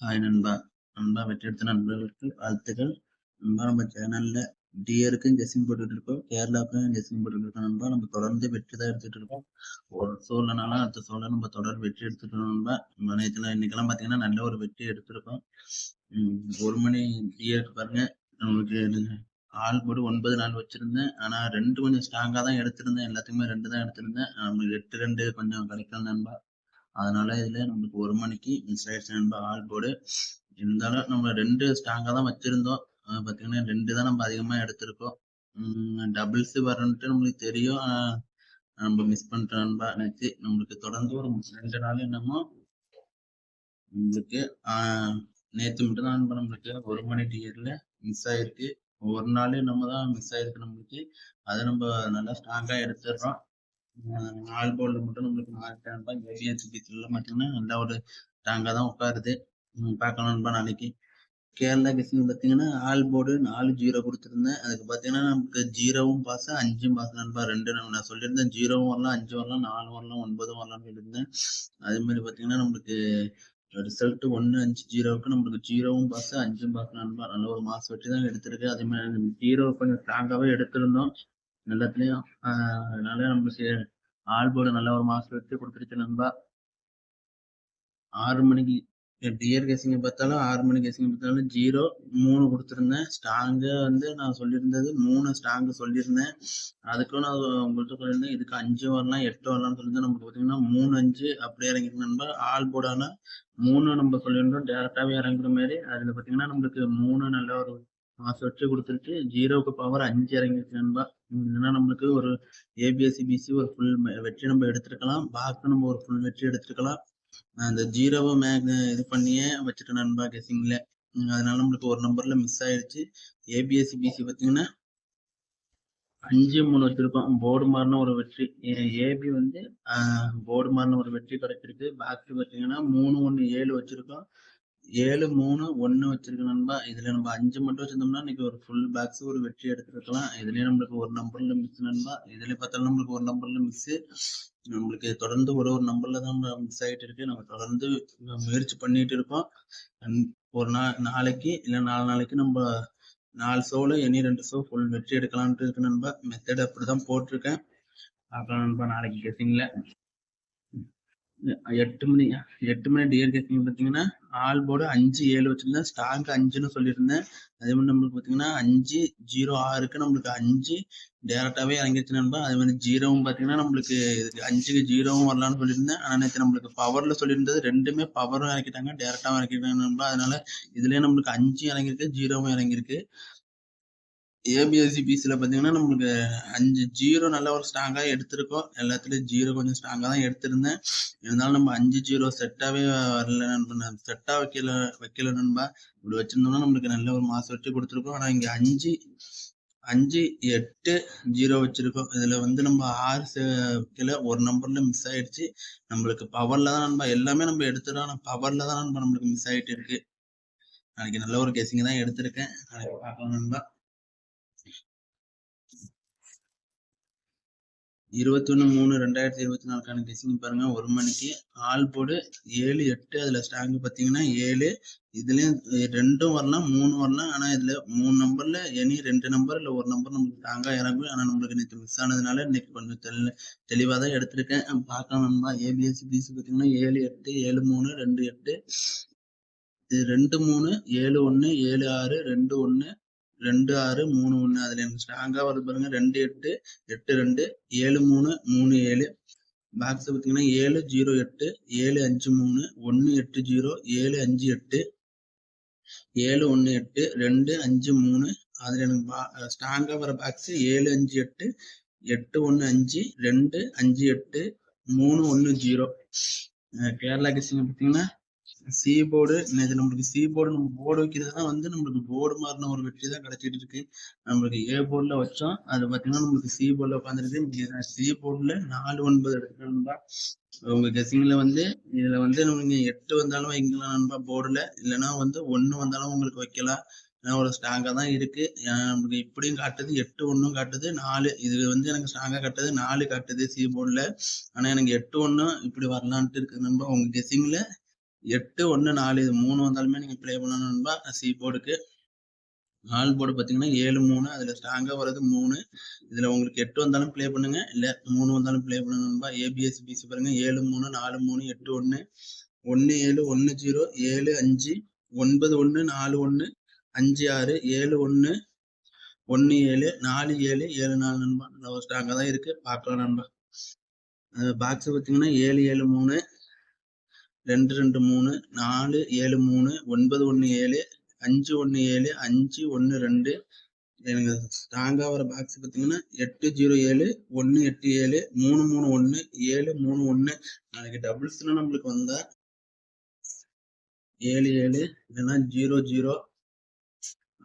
Hi நண்பா. நண்பா வெற்றி எடுத்த நண்பர்களுக்கு வாழ்த்துக்கள். நண்பா நம்ம சேனல்ல டியருக்கும் கெஸ்ஸிங் போட்டுட்டு இருக்கோம் கேரளாவுக்கும் கெஸ்ஸிங் போட்டுட்டு இருக்கோம் நண்பா. நம்ம தொடர்ந்து வெற்றி தான் எடுத்துட்டு இருக்கோம். ஒரு சோழனாலும் அடுத்த சோழ நம்ம தொடர் வெற்றி எடுத்துட்டோம் நண்பா. நம்ம இன்னைக்கெல்லாம் பாத்தீங்கன்னா நல்ல ஒரு வெற்றி எடுத்திருக்கோம். ஒரு மணி டியருக்கு பாருங்க. நம்மளுக்கு ஆள் போட்டு ஒன்பது நாள் வச்சிருந்தேன். ஆனா ரெண்டு கொஞ்சம் ஸ்ட்ராங்கா தான் எடுத்திருந்தேன். எல்லாத்துக்குமே ரெண்டு தான் எடுத்திருந்தேன். நம்மளுக்கு எட்டு ரெண்டு கொஞ்சம் கிடைக்கல நண்பா. அதனால இதுல நம்மளுக்கு ஒரு மணிக்கு மிஸ் ஆயிடுச்சு நண்பா ஆல் போர்டு இருந்தாலும் நம்ம ரெண்டு ஸ்ட்ராங்கா தான் வச்சிருந்தோம். பார்த்தீங்கன்னா பாத்தீங்கன்னா ரெண்டு தான் நம்ம அதிகமா எடுத்திருக்கோம். டபுள்ஸ் வரன்ட்டு நம்மளுக்கு தெரியும். நம்ம மிஸ் பண்ணிட்டோம் நண்பா நம்மளுக்கு தொடர்ந்து ஒரு ரெண்டு நாள் என்னமோ நம்மளுக்கு நேற்று நேத்து மட்டும் தான் நம்மளுக்கு ஒரு மணி டிஎர்ல மிஸ் ஆயிருக்கு. ஒரு நாள் நம்ம தான் மிஸ் ஆயிருக்கு நம்மளுக்கு. அதை நம்ம நல்லா ஸ்ட்ராங்கா எடுத்துடுறோம். ஆல் போர்டில் மட்டும் நம்மளுக்கு நாலு நண்பா ஏவிஎஸ் பீச்சில் பார்த்தீங்கன்னா நல்லா ஒரு ஸ்ட்ராங்காக தான் உட்காருது. உம் நாளைக்கு. கேரளா கிசிங் பார்த்தீங்கன்னா ஆல் போர்டு நாலு ஜீரோ கொடுத்துருந்தேன். அதுக்கு பார்த்தீங்கன்னா நமக்கு ஜீரோவும் பாஸ் அஞ்சும் பாஸ் நண்பா. ரெண்டு நான் சொல்லியிருந்தேன் ஜீரோவும் வரலாம் அஞ்சு வரலாம் நாலு வரலாம் ஒன்பதும் வரலாம்னு சொல்லியிருந்தேன். அதேமாதிரி பார்த்தீங்கன்னா நம்மளுக்கு ரிசல்ட் ஒன்று அஞ்சு ஜீரோவுக்கு நம்மளுக்கு ஜீரோவும் பாஸ் அஞ்சும் பாஸ் நண்பா. நல்ல ஒரு மாஸ் வச்சு தான் எடுத்திருக்கு. அதே மாதிரி ஜீரோ கொஞ்சம் ஸ்ட்ராங்காகவே எடுத்திருந்தோம். எல்லாத்துலேயும் அதனால நம்மளுக்கு ஆள் போட நல்ல ஒரு மாஸ்டர் வெற்றி கொடுத்துருச்சு நண்பா. ஆறு மணிக்கு டியர் கேசிங்க பார்த்தாலும் ஆறு மணி கேசிங்க பார்த்தாலும் ஜீரோ மூணு கொடுத்துருந்தேன். ஸ்ட்ராங்கு வந்து நான் சொல்லியிருந்தது மூணு ஸ்ட்ராங்கு சொல்லியிருந்தேன். அதுக்கும் நான் உங்கள்கிட்ட சொல்லியிருந்தேன் இதுக்கு அஞ்சு வரலாம் எட்டு வரலாம்னு சொல்லியிருந்தேன். நமக்கு பார்த்தீங்கன்னா மூணு அஞ்சு அப்படியே இறங்கிருக்கு நண்பா. ஆல் போர்டான மூணு நம்ம சொல்லியிருந்தோம் டேரெக்டாகவே இறங்குற மாதிரி. அதில் பார்த்தீங்கன்னா நம்மளுக்கு மூணு நல்ல ஒரு மாசம் வச்சு கொடுத்துருச்சு. ஜீரோவுக்கு பவர் அஞ்சு இறங்கிருக்கு நண்பா. இல்லைன்னா நம்மளுக்கு ஒரு ஏபிஎஸ்சி பிசி ஒரு ஃபுல் வெற்றி நம்ம எடுத்துருக்கலாம். பாக்கு நம்ம ஒரு ஃபுல் வெற்றி எடுத்துருக்கலாம். அந்த ஜீரோவை மேக் இது பண்ணியே வச்சுட்டேன் நண்பா கெஸிங்ல அதனால நம்மளுக்கு ஒரு நம்பர்ல மிஸ் ஆயிடுச்சு. ஏபிஎஸ்சி பிசி பார்த்தீங்கன்னா அஞ்சு மூணு வச்சிருக்கோம். போர்டு மாறின ஒரு வெற்றி. ஏபி வந்து போர்டு மாறின ஒரு வெற்றி கிடைச்சிருக்கு. பாக்கி பார்த்தீங்கன்னா மூணு ஒன்று ஏழு வச்சிருக்கோம். ஏழு மூணு ஒன்று வச்சிருக்கு நண்பா இதுல நம்ம அஞ்சு மட்டும் வச்சிருந்தோம்னா இன்னைக்கு ஒரு ஃபுல் பாக்ஸ் ஒரு வெற்றி எடுத்துருக்கலாம் இதுலயே நம்மளுக்கு ஒரு நம்பர்ல மிஸ் நண்பா இதுல பார்த்தாலும் நம்மளுக்கு ஒரு நம்பர்ல மிஸ் நம்மளுக்கு தொடர்ந்து ஒரு ஒரு நம்பர்ல தான் மிஸ் ஆகிட்டு இருக்கு. நம்ம தொடர்ந்து முயற்சி பண்ணிட்டு இருக்கோம். ஒரு நா நாளைக்கு இல்லை நாலு நாளைக்கு நம்ம நாலு ஷோவில் இனி ரெண்டு ஷோ ஃபுல் வெற்றி எடுக்கலான்ட்டு இருக்கு நண்பா. மெத்தட் அப்படிதான் போட்டிருக்கேன். பார்க்கலாம் நண்பா நாளைக்கு கெட்டிங்ல எட்டு மணி எட்டு மணி டிஎர் கேசிங் பார்த்தீங்கன்னா ஆல் போர்டு அஞ்சு ஏழு வச்சிருந்தேன். ஸ்டாக் அஞ்சுன்னு சொல்லியிருந்தேன். அதே மாதிரி நம்மளுக்கு பார்த்தீங்கன்னா அஞ்சு ஜீரோ ஆறுக்கு நம்மளுக்கு அஞ்சு டேரெக்டாகவே இறங்கிடுச்சு நண்பா அதே மாதிரி ஜீரோவும் பார்த்தீங்கன்னா நம்மளுக்கு இதுக்கு அஞ்சுக்கு ஜீரோவும் வரலான்னு சொல்லியிருந்தேன். ஆனால் நேற்று நம்மளுக்கு பவரில் சொல்லியிருந்தது ரெண்டுமே பவரும் இறக்கிட்டாங்க டேரெக்டாகவும் இறக்கிட்டாங்க நண்பா அதனால இதுலேயே நம்மளுக்கு அஞ்சு இறங்கியிருக்கு ஜீரோவும் இறங்கியிருக்கு. ஏபிஎஸ்சி பிசியில் பார்த்தீங்கன்னா நம்மளுக்கு அஞ்சு ஜீரோ நல்ல ஒரு ஸ்ட்ராங்காக எடுத்திருக்கோம். எல்லாத்துலேயும் ஜீரோ கொஞ்சம் ஸ்ட்ராங்காக தான் எடுத்திருந்தேன். இருந்தாலும் நம்ம அஞ்சு ஜீரோ செட்டாகவே வரல நண்பா. செட்டாக வைக்கல வைக்கல நண்பா. இப்படி வச்சுருந்தோம்னா நம்மளுக்கு நல்ல ஒரு மாதம் வச்சு கொடுத்துருக்கோம். ஆனால் இங்கே அஞ்சு அஞ்சு எட்டு ஜீரோ வச்சுருக்கோம். இதில் வந்து நம்ம ஆறு வைக்கல ஒரு நம்பரில் மிஸ் ஆயிடுச்சு. நம்மளுக்கு பவரில் தான் நண்பா. எல்லாமே நம்ம எடுத்துட்டோம். ஆனால் பவரில் தான் நண்பா நம்மளுக்கு மிஸ் ஆகிட்டு இருக்கு. நாளைக்கு நல்ல ஒரு கேசிங் தான் எடுத்திருக்கேன். நாளைக்கு பார்க்கலாம் நண்பா. இருபத்தொன்னு மூணு ரெண்டாயிரத்தி இருபத்தி நாலுக்கான டிசைன் பாருங்க. ஒரு மணிக்கு ஆல் போர்டு ஏழு எட்டு அதில் ஸ்ட்ராங் பார்த்தீங்கன்னா ஏழு. இதுலேயும் ரெண்டும் வரலாம் மூணு வரலாம். ஆனால் இதில் மூணு நம்பரில் எனி ரெண்டு நம்பர் இல்லை ஒரு நம்பர் நம்மளுக்கு ஸ்ட்ராங்காக இறங்கும். ஆனால் நம்மளுக்கு நேற்று மிஸ் ஆனதுனால இன்னைக்கு கொஞ்சம் தெளி தெளிவாக தான் எடுத்திருக்கேன். பார்க்கலாம் நண்பா. ஏபிஎஸ்சி பிசி பார்த்தீங்கன்னா ஏழு எட்டு ஏழு மூணு ரெண்டு எட்டு. இது ரெண்டு மூணு ஏழு ஒன்று ஏழு ஆறு ரெண்டு ஒன்று ரெண்டு ஆறு மூணு ஒன்று அதில் எனக்கு ஸ்ட்ராங்காக வருது பாருங்க. ரெண்டு எட்டு எட்டு ரெண்டு ஏழு மூணு மூணு ஏழு. பாக்ஸ் பார்த்தீங்கன்னா ஏழு ஜீரோ எட்டு ஏழு அஞ்சு மூணு ஒன்று எட்டு ஜீரோ ஏழு அஞ்சு எட்டு. ஏழு ஒன்று எட்டு ரெண்டு அஞ்சு மூணு. அதில் எனக்கு ஸ்ட்ராங்காக வர பாக்ஸு ஏழு அஞ்சு எட்டு. எட்டு ஒன்று அஞ்சு ரெண்டு அஞ்சு எட்டு மூணு ஒன்று ஜீரோ கேரளா கிசிங்க பார்த்தீங்கன்னா சி போர்டு இது நம்மளுக்கு சி போர்டு நம்ம போர்டு வைக்கிறது தான் வந்து நம்மளுக்கு போர்டு மாறின ஒரு வெற்றி தான் கிடைச்சிட்டு இருக்கு. நம்மளுக்கு ஏ போர்டில் வச்சோம். அது பார்த்தீங்கன்னா நம்மளுக்கு சி போர்டில் உட்காந்துருக்கு சி போர்டில் நாலு ஒன்பது எடுத்துக்கணும்பா உங்க கெஸிங்ல வந்து இதுல வந்து நீங்க எட்டு வந்தாலும் வைக்கலாம் நண்பா போர்டுல இல்லைன்னா வந்து ஒன்று வந்தாலும் உங்களுக்கு வைக்கலாம். ஏன்னா ஒரு ஸ்ட்ராங்காக தான் இருக்கு. நம்மளுக்கு இப்படியும் காட்டுது. எட்டு ஒன்றும் காட்டுது. நாலு இது வந்து எனக்கு ஸ்ட்ராங்காக காட்டுது. நாலு காட்டுது சி போர்டில் ஆனால் எனக்கு எட்டு ஒன்றும் இப்படி வரலான்ட்டு இருக்கு நண்பா. உங்க கெஸிங்ல எட்டு ஒன்று நாலு இது மூணு வந்தாலுமே நீங்கள் ப்ளே பண்ணணும் நண்பா. சி போர்டுக்கு நாலு போர்டு பார்த்தீங்கன்னா ஏழு மூணு. அதில் ஸ்ட்ராங்காக வர்றது மூணு. இதில் உங்களுக்கு எட்டு வந்தாலும் ப்ளே பண்ணுங்க. இல்லை மூணு வந்தாலும் ப்ளே பண்ணணும் நண்பா. ஏபிஎஸ் பிசி பாருங்க. ஏழு மூணு நாலு மூணு எட்டு ஒன்று ஒன்று ஏழு ஒன்று ஜீரோ ஏழு அஞ்சு ஒன்பது ஒன்று நாலு ஒன்று அஞ்சு ஆறு ஏழு ஒன்று ஒன்று ஏழு நாலு ஏழு ஏழு நாலு நண்பா. ஸ்ட்ராங்காக தான் இருக்குது பார்க்கலாம் நண்பா. பாக்ஸ் பார்த்தீங்கன்னா ஏழு ஏழு மூணு. ரெண்டு ரெண்டு மூணு நாலு ஏழு மூணு ஒன்பது ஒன்று ஏழு அஞ்சு ஒன்று ஏழு அஞ்சு ஒன்று ரெண்டு. எனக்கு ஸ்ட்ராங்காக வர பாக்ஸ் பார்த்தீங்கன்னா எட்டு ஜீரோ ஏழு ஒன்று எட்டு ஏழு மூணு மூணு ஒன்று ஏழு மூணு ஒன்று நாளைக்கு டபுள்ஸ்லாம் நம்மளுக்கு வந்தால் ஏழு ஏழு இல்லைன்னா ஜீரோ ஜீரோ.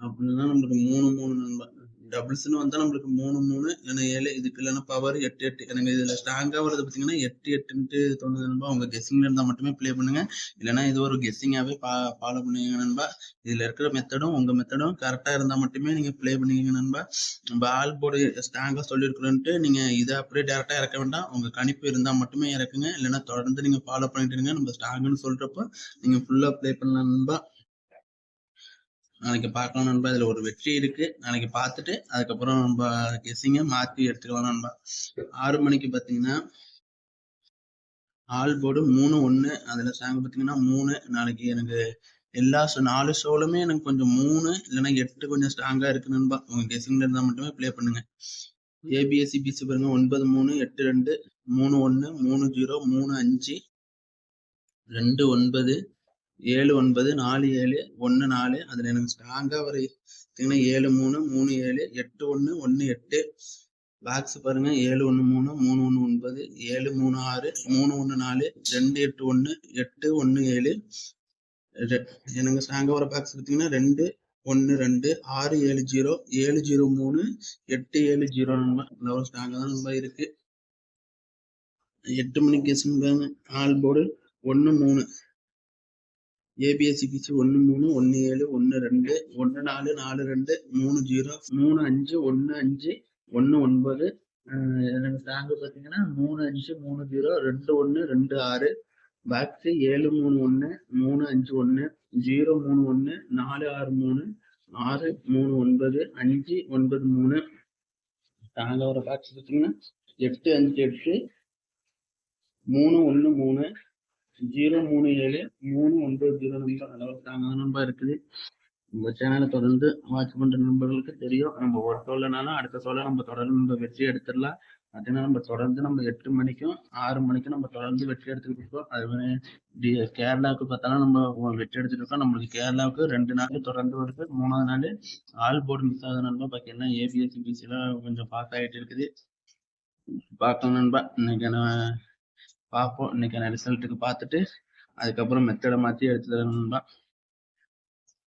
அப்படின்னா நம்மளுக்கு மூணு மூணு நண்பர் டபுள்ஸ்னு வந்தா நம்மளுக்கு மூணு மூணு ஏன்னா ஏழு இதுக்கு இல்லைன்னா பவர் எட்டு எட்டு. எனக்கு இதுல ஸ்ட்ராங்கா வருது பார்த்தீங்கன்னா எட்டு எட்டுன்ட்டு தோணுது நண்பா. உங்க கெஸ்ஸிங்ல இருந்தா மட்டுமே ப்ளே பண்ணுங்க. இல்லைன்னா இது ஒரு கெஸ்ஸிங்காவே பா ஃபாலோ பண்ணுவீங்க நண்பா. இதுல இருக்கிற மெத்தடும் உங்க மெத்தடும் கரெக்டா இருந்தா மட்டுமே நீங்க ப்ளே பண்ணுவீங்க நண்பா. நம்ம ஆல் போர்டு ஸ்ட்ராங்கா சொல்லியிருக்கிறோன்ட்டு நீங்க இதை அப்படியே டேரக்டா இறக்க வேண்டாம். உங்க கணிப்பு இருந்தா மட்டுமே இறக்குங்க. இல்லைன்னா தொடர்ந்து நீங்க ஃபாலோ பண்ணிட்டு இருங்க. நம்ம ஸ்ட்ராங்குன்னு சொல்றப்போ நீங்க ஃபுல்லா ப்ளே பண்ணலாம் நண்பா. நாளைக்கு பார்க்கலாம் நண்பா. இதுல ஒரு வெற்றி இருக்கு. நாளைக்கு பார்த்துட்டு அதுக்கப்புறம் நம்ம கெஸ்ஸிங்க மாற்றி எடுத்துக்கலாம் நண்பா. ஆறு மணிக்கு பார்த்தீங்கன்னா ஆல் போர்டு மூணு ஒன்று அதில் சாங் பார்த்தீங்கன்னா மூணு. நாளைக்கு எனக்கு எல்லா ஷோ நாலு ஷோலுமே எனக்கு கொஞ்சம் மூணு இல்லைன்னா எட்டு கொஞ்சம் ஸ்ட்ராங்காக இருக்கு நண்பா. உங்கள் கெஸிங்கில் இருந்தால் மட்டுமே ப்ளே பண்ணுங்க. ஏபிஎஸ்சி பிசி பாருங்க. ஒன்பது மூணு எட்டு ரெண்டு. மூணு ஒன்று மூணு ஜீரோ மூணு அஞ்சு. ரெண்டு ஒன்பது. ஏழு ஒன்பது நாலு ஏழு ஒன்று நாலு. அதில் எனக்கு ஸ்ட்ராங்காக வர பார்த்தீங்கன்னா ஏழு மூணு மூணு ஏழு எட்டு ஒன்று ஒன்று எட்டு. பாக்ஸ் பாருங்க. ஏழு ஒன்று மூணு மூணு ஒன்று ஒன்பது ஏழு மூணு ஆறு மூணு ஒன்று நாலு ரெண்டு எட்டு ஒன்று எட்டு ஒன்று ஏழு. எனக்கு ஸ்ட்ராங்காக வர பாக்ஸ் பார்த்தீங்கன்னா ரெண்டு ஒன்று ரெண்டு ஆறு ஏழு ஜீரோ ஏழு ஜீரோ மூணு எட்டு ஏழு ஜீரோ நம்பர். லெவல் ஸ்ட்ராங்காக தான் நம்பர் இருக்கு. எட்டு மணிக்கு சிம்பாங்க ஆல் போர்டு ஒன்று மூணு. ஏபிஎஸ்சி பிசி ஒன்று மூணு ஒன்று ஏழு ஒன்று ரெண்டு ஒன்று நாலு நாலு ரெண்டு மூணு ஜீரோ மூணு அஞ்சு ஒன்று அஞ்சு ஒன்று ஒன்பது. எனக்கு ஸ்ட்ராங்கு பார்த்தீங்கன்னா மூணு அஞ்சு மூணு ஜீரோ ரெண்டு ஒன்று ரெண்டு ஆறு. பாக்ஸு ஏழு மூணு ஒன்று மூணு அஞ்சு ஒன்று ஜீரோ மூணு ஒன்று நாலு ஆறு மூணு ஆறு மூணு ஒன்பது அஞ்சு ஒன்பது மூணு. நாங்கள் வர பாக்ஸ் பார்த்தீங்கன்னா எட்டு அஞ்சு எட்டு மூணு ஒன்று மூணு ஜீரோ மூணு ஏழு மூணு ஒன்பது ஜீரோ நம்பர் அளவுக்கு ஸ்ட்ராங்கான நம்பர் இருக்குது. நம்ம சேனலை தொடர்ந்து வாட்ச் பண்ற நண்பர்களுக்கு தெரியும். நம்ம ஒரு சோழனாலும் அடுத்த சோழ நம்ம தொடர்ந்து நம்ம வெற்றி எடுத்துடலாம். அதனால நம்ம தொடர்ந்து நம்ம எட்டு மணிக்கும் ஆறு மணிக்கும் நம்ம தொடர்ந்து வெற்றி எடுத்துக்கிட்டு இருக்கோம். அது மாதிரி கேரளாவுக்கு பார்த்தாலும் நம்ம வெற்றி எடுத்துட்டு இருக்கோம். நம்மளுக்கு கேரளாவுக்கு ரெண்டு நாள் தொடர்ந்து வருது. மூணாவது நாள் ஆல் போர்டு மிஸ் ஆகுது நண்பா. பார்த்தீங்கன்னா எல்லாம் ஏபிஎஸ்சி பிசிலாம் கொஞ்சம் பாஸ் ஆகிட்டு இருக்குது. பார்க்கலாம் நண்பா. இன்னைக்கு நான் பார்ப்போம் இன்னைக்கான ரிசல்ட்டுக்கு பார்த்துட்டு அதுக்கப்புறம் மெத்தடை மாற்றி எடுத்து நண்பா.